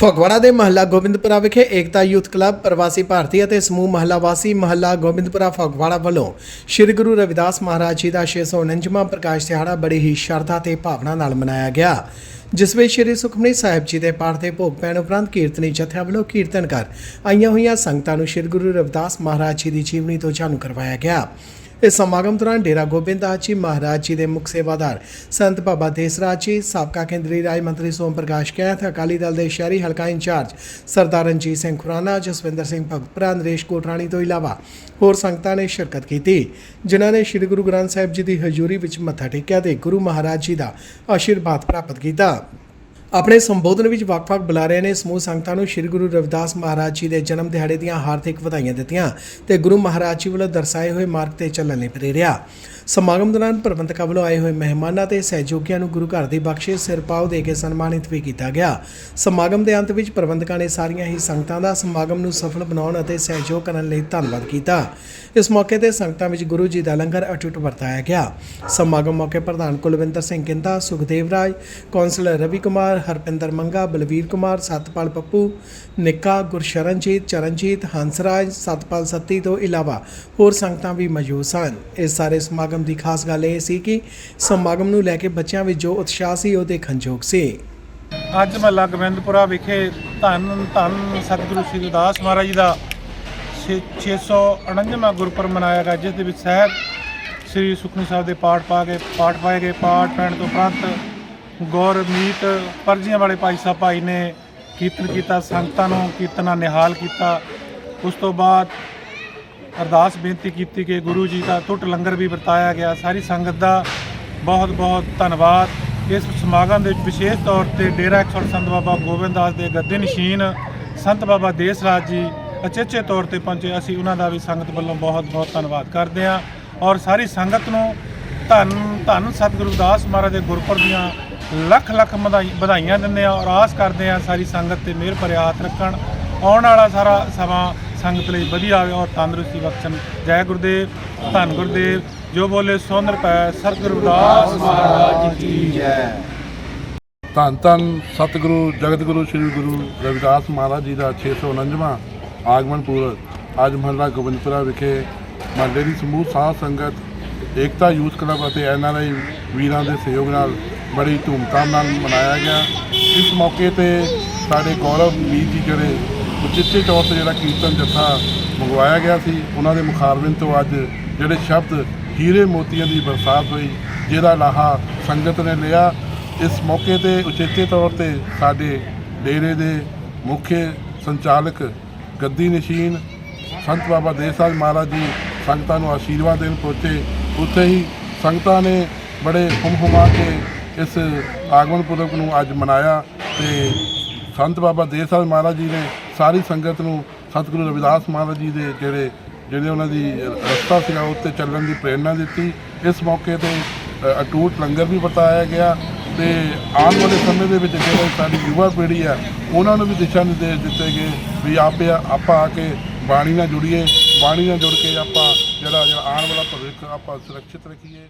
ਫਗਵਾੜਾ ਦੇ ਮਹੱਲਾ ਗੋਬਿੰਦਪੁਰਾ ਵਿਖੇ ਏਕਤਾ youth club, ਪ੍ਰਵਾਸੀ ਭਾਰਤੀ ਅਤੇ ਸਮੂਹ ਮਹੱਲਾ ਵਾਸੀ ਮਹੱਲਾ ਗੋਬਿੰਦਪੁਰਾ ਫਗਵਾੜਾ ਵੱਲੋਂ ਸ੍ਰੀ ਗੁਰੂ ਰਵਿਦਾਸ ਮਹਾਰਾਜ ਜੀ ਦਾ 649ਵਾਂ ਪ੍ਰਕਾਸ਼ ਦਿਹਾੜਾ ਬੜੀ ਹੀ ਸ਼ਰਧਾ ਤੇ ਭਾਵਨਾ ਨਾਲ ਮਨਾਇਆ ਗਿਆ। ਜਿਸ ਵਿੱਚ ਸ੍ਰੀ ਸੁਖਮਨੀ ਸਾਹਿਬ ਜੀ ਦੇ ਪਾਠ ਦੇ ਭੋਗ ਪੈਣ ਉਪਰੰਤ ਕੀਰਤਨੀ ਜਥਿਆਂ ਵੱਲੋਂ ਕੀਰਤਨ ਕਰ ਆਈਆਂ ਹੋਈਆਂ ਸੰਗਤਾਂ ਨੂੰ ਸ੍ਰੀ ਗੁਰੂ ਰਵਿਦਾਸ ਮਹਾਰਾਜ ਜੀ ਦੀ ਜੀਵਨੀ ਤੋਂ ਜਾਣੂ ਕਰਵਾਇਆ ਗਿਆ। ਇਸ ਸਮਾਗਮ ਦੌਰਾਨ ਡੇਰਾ ਗੋਬਿੰਦਾਸ ਜੀ, ਮਹਾਰਾਜ ਜੀ ਦੇ ਮੁੱਖ ਸੇਵਾਦਾਰ, ਸੰਤ ਬਾਬਾ ਦੇਸਰਾਜ ਜੀ, ਸਾਬਕਾ ਕੇਂਦਰੀ ਰਾਜ ਮੰਤਰੀ ਸੋਮ ਪ੍ਰਕਾਸ਼ ਕੈਥ, ਅਕਾਲੀ ਦਲ ਦੇ ਸ਼ਹਿਰੀ ਹਲਕਾ ਇੰਚਾਰਜ ਸਰਦਾਰ ਰਣਜੀਤ ਸਿੰਘ ਖੁਰਾਨਾ, ਜਸਵਿੰਦਰ ਸਿੰਘ ਭਗਤਪੁਰਾ, ਨਰੇਸ਼ ਕੋਟਰਾਣੀ ਤੋਂ ਇਲਾਵਾ ਹੋਰ ਸੰਗਤਾਂ ਨੇ ਸ਼ਿਰਕਤ ਕੀਤੀ, ਜਿਨ੍ਹਾਂ ਨੇ ਸ੍ਰੀ ਗੁਰੂ ਗ੍ਰੰਥ ਸਾਹਿਬ ਜੀ ਦੀ ਹਜ਼ੂਰੀ ਵਿੱਚ ਮੱਥਾ ਟੇਕਿਆ ਤੇ ਗੁਰੂ ਮਹਾਰਾਜ ਜੀ ਦਾ ਆਸ਼ੀਰਵਾਦ ਪ੍ਰਾਪਤ ਕੀਤਾ। ਆਪਣੇ ਸੰਬੋਧਨ ਵਿੱਚ ਵੱਖ-ਵੱਖ ਬੁਲਾਰਿਆਂ ਨੇ ਸਮੂਹ ਸੰਗਤਾਂ ਨੂੰ ਸ੍ਰੀ ਗੁਰੂ ਰਵਿਦਾਸ ਮਹਾਰਾਜ ਜੀ ਦੇ ਜਨਮ ਦਿਹਾੜੇ ਦੀਆਂ ਹਾਰਦਿਕ ਵਧਾਈਆਂ ਦਿੱਤੀਆਂ ਤੇ ਗੁਰੂ ਮਹਾਰਾਜ ਜੀ ਵੱਲੋਂ ਦਰਸਾਏ ਹੋਏ ਮਾਰਗ ਤੇ ਚੱਲਣ ਲਈ ਪ੍ਰੇਰਿਆ। ਸਮਾਗਮ ਦੌਰਾਨ ਪ੍ਰਬੰਧਕਾਂ ਵੱਲੋਂ ਆਏ ਹੋਏ ਮਹਿਮਾਨਾਂ ਤੇ ਸਹਿਯੋਗੀਆਂ ਨੂੰ ਗੁਰੂ ਘਰ ਦੀ ਬਖਸ਼ਿਸ਼ ਸਿਰਪਾਓ ਦੇ ਕੇ ਸਨਮਾਨਿਤ ਵੀ ਕੀਤਾ ਗਿਆ। ਸਮਾਗਮ ਦੇ ਅੰਤ ਵਿੱਚ ਪ੍ਰਬੰਧਕਾਂ ਨੇ ਸਾਰੀਆਂ ਹੀ ਸੰਗਤਾਂ ਦਾ ਸਮਾਗਮ ਨੂੰ ਸਫਲ ਬਣਾਉਣ ਅਤੇ ਸਹਿਯੋਗ ਕਰਨ ਲਈ ਧੰਨਵਾਦ ਕੀਤਾ। ਇਸ ਮੌਕੇ ਤੇ ਸੰਗਤਾਂ ਵਿੱਚ ਗੁਰੂ ਜੀ ਦਾ ਲੰਗਰ ਅਟੁੱਟ ਵਰਤਾਇਆ ਗਿਆ। ਸਮਾਗਮ ਮੌਕੇ ਪ੍ਰਧਾਨ ਕੁਲਵਿੰਦਰ ਸਿੰਘ ਕਿੰਦਾ ਸੁਖਦੇਵ ਰਾਜ, ਕੌਂਸਲਰ ਰਵੀ ਕੁਮਾਰ ਹਰਪਿੰਦਰ ਮੰਗਾ, ਬਲਵੀਰ ਕੁਮਾਰ, ਸਤਪਾਲ ਪੱਪੂ, ਨਿੱਕਾ, ਗੁਰਸ਼ਰਨਜੀਤ, ਚਰਨਜੀਤ, ਹੰਸਰਾਜ, ਸਤਪਾਲ ਸੱਤੀ ਤੋਂ ਇਲਾਵਾ ਹੋਰ ਸੰਗਤਾਂ ਵੀ ਮੌਜੂਦ ਸਨ। ਇਸ ਸਾਰੇ ਸਮਾਗਮ ਦੀ ਖਾਸ ਗੱਲ ਇਹ ਸੀ ਕਿ ਸਮਾਗਮ ਨੂੰ ਲੈ ਕੇ ਬੱਚਿਆਂ ਵਿੱਚ ਜੋ ਉਤਸ਼ਾਹ ਸੀ, ਉਹ ਦੇਖਣਯੋਗ ਸੀ। ਅੱਜ ਮਹੱਲਾ ਗੋਬਿੰਦਪੁਰਾ ਵਿਖੇ ਧੰਨ ਧੰਨ ਸਤਿਗੁਰੂ ਸ੍ਰੀ ਗੁਰਦਾਸ ਮਹਾਰਾਜ ਜੀ ਦਾ ਛੇ- 649ਵਾਂ ਗੁਰਪੁਰਬ ਮਨਾਇਆ ਗਿਆ, ਜਿਸ ਦੇ ਵਿੱਚ ਸਾਹਿਬ ਸ੍ਰੀ ਸੁਖਨੀ ਸਾਹਿਬ ਦੇ ਪਾਠ ਪਾ ਕੇ, ਪਾਠ ਪਾਏ ਗਏ, ਪਾਠ ਪੈਣ ਤੋਂ ਉਪਰੰਤ ਗੌਰਮੀਤ ਪਰਜੀਆਂ ਵਾਲੇ ਭਾਈ ਸਾਹਿਬ ਭਾਈ ਨੇ ਕੀਰਤਨ ਕੀਤਾ, ਸੰਗਤਾਂ ਨੂੰ ਕੀਰਤਨਾਂ ਨਿਹਾਲ ਕੀਤਾ। ਉਸ ਤੋਂ ਬਾਅਦ ਅਰਦਾਸ ਬੇਨਤੀ ਕੀਤੀ ਕਿ ਗੁਰੂ ਜੀ ਦਾ ਟੁੱਟ ਲੰਗਰ ਵੀ ਵਰਤਾਇਆ ਗਿਆ। ਸਾਰੀ ਸੰਗਤ ਦਾ ਬਹੁਤ ਬਹੁਤ ਧੰਨਵਾਦ। ਇਸ ਸਮਾਗਮ ਦੇ ਵਿੱਚ ਵਿਸ਼ੇਸ਼ ਤੌਰ ਤੇ ਡੇਰਾ 108 ਸੰਤ ਬਾਬਾ ਗੋਬਿੰਦਾਸ ਦੇ ਗੱਦੇ ਨਸ਼ੀਨ ਸੰਤ ਬਾਬਾ ਦੇਸ ਰਾਜ ਜੀ ਅਚੇਚੇ ਤੌਰ ਤੇ ਪਹੁੰਚੇ। ਅਸੀਂ ਉਹਨਾਂ ਦਾ ਵੀ ਸੰਗਤ ਵੱਲੋਂ ਬਹੁਤ ਬਹੁਤ ਧੰਨਵਾਦ ਕਰਦੇ ਹਾਂ। ਔਰ ਸਾਰੀ ਸੰਗਤ ਨੂੰ ਧੰਨ ਧੰਨ ਸਤਿਗੁਰੂ ਦਾਸ ਮਹਾਰਾਜ ਦੇ ਗੁਰਪੁਰਬ ਦੀਆਂ ਲੱਖ ਲੱਖ ਵਧਾਈ- ਵਧਾਈਆਂ ਦਿੰਦੇ ਹਾਂ ਔਰ ਆਸ ਕਰਦੇ ਹਾਂ ਸਾਰੀ ਸੰਗਤ ਤੇ ਮਿਹਰ ਭਰਿਆ ਹੱਥ ਰੱਖਣ। ਆਉਣ ਵਾਲਾ ਸਾਰਾ ਸਮਾਂ ਸੰਗਤ ਲਈ ਵਧੀਆ ਆਵੇ ਔਰ ਤੰਦਰੁਸਤੀ ਬਖਸ਼ਣ। ਜੈ ਗੁਰਦੇਵ, ਧੰਨ ਗੁਰਦੇਵ, ਜੋ ਬੋਲੇ ਸੋਨਰ ਪੈ ਸਤਿਗੁਰੂ ਦਾਸ ਮਹਾਰਾਜ ਕੀ ਜੈ। ਧੰਨ ਧੰਨ ਸਤਿਗੁਰੂ ਜਗਤ ਗੁਰੂ ਸ੍ਰੀ ਗੁਰੂ ਰਵਿਦਾਸ ਮਹਾਰਾਜ ਜੀ ਦਾ 649ਵਾਂ ਆਗਮਨ ਪੁਰਬ ਅੱਜ ਮਹੱਲਾ ਗੋਬਿੰਦਪੁਰਾ ਵਿਖੇ ਮਹੱਲੇ ਦੀ ਸਮੂਹ ਸਾਧ ਸੰਗਤ, ਏਕਤਾ ਯੂਥ ਕਲੱਬ ਅਤੇ ਐਨਆਰਆਈ ਵੀਰਾਂ ਦੇ ਸਹਿਯੋਗ ਨਾਲ ਬੜੀ ਧੂਮਧਾਮ ਨਾਲ ਮਨਾਇਆ ਗਿਆ। ਇਸ ਮੌਕੇ ਤੇ ਸਾਡੇ ਗੌਰਵ ਵੀਰ ਜੀ ਜਿਹੜੇ ਉਚਿੱਤੇ ਤੌਰ ਤੇ ਜਿਹੜਾ ਕੀਰਤਨ ਜੱਥਾ ਮੰਗਵਾਇਆ ਗਿਆ ਸੀ, ਉਹਨਾਂ ਦੇ ਮੁਖਾਰਬਿੰਦ ਤੋਂ ਅੱਜ ਜਿਹੜੇ ਸ਼ਬਦ ਹੀਰੇ ਮੋਤੀਆਂ ਦੀ ਬਰਸਾਤ ਹੋਈ, ਜਿਹਦਾ ਲਾਹਾ ਸੰਗਤ ਨੇ ਲਿਆ। ਇਸ ਮੌਕੇ ਤੇ ਉਚੇਚੇ ਤੌਰ ਤੇ ਸਾਡੇ ਡੇਰੇ ਦੇ ਮੁੱਖ ਸੰਚਾਲਕ ਗੱਦੀ ਨਸ਼ੀਨ ਸੰਤ ਬਾਬਾ ਦੇਸਾਜ ਮਹਾਰਾਜ ਜੀ ਸੰਗਤਾਂ ਨੂੰ ਆਸ਼ੀਰਵਾਦ ਦੇਣ ਪਹੁੰਚੇ। ਉੱਥੇ ਹੀ ਸੰਗਤਾਂ ਨੇ ਬੜੇ ਹੁਮ ਹੁਮਾ ਕੇ ਇਸ ਆਗਮਨ ਪੁਰਬ ਨੂੰ ਅੱਜ ਮਨਾਇਆ ਤੇ ਸੰਤ ਬਾਬਾ ਦੇਸਾਜ ਮਹਾਰਾਜ ਜੀ ਨੇ ਸਾਰੀ ਸੰਗਤ ਨੂੰ ਸਤਿਗੁਰੂ ਰਵਿਦਾਸ ਮਹਾਰਾਜ ਜੀ ਦੇ ਜਿਹੜੇ ਜਿਹੜੇ ਉਹਨਾਂ ਦੀ ਰਸਤਾ ਸੀਗਾ ਉੱਤੇ ਚੱਲਣ ਦੀ ਪ੍ਰੇਰਣਾ ਦਿੱਤੀ। ਇਸ ਮੌਕੇ ਤੇ ਅਟੂਟ ਲੰਗਰ ਵੀ ਵਰਤਾਇਆ ਗਿਆ ਤੇ ਆਉਣ ਵਾਲੇ ਸਮੇਂ ਦੇ ਵਿੱਚ ਜਿਹੜੇ ਸਾਡੀ ਯੁਵਾ ਪੀੜ੍ਹੀ ਆ ਉਹਨਾਂ ਨੂੰ ਵੀ ਦਿਸ਼ਾ ਨਿਰਦੇਸ਼ ਦਿੱਤੇ ਗਏ ਵੀ ਆਪੇ, ਆਪਾਂ ਆ ਕੇ ਬਾਣੀ ਨਾਲ ਜੁੜੀਏ, ਬਾਣੀ ਨਾਲ ਜੁੜ ਕੇ ਆਪਾਂ ਜਿਹੜਾ ਜਿਹੜਾ ਆਉਣ ਵਾਲਾ ਭਵਿੱਖ ਆਪਾਂ ਸੁਰੱਖਿਅਤ ਰੱਖੀਏ।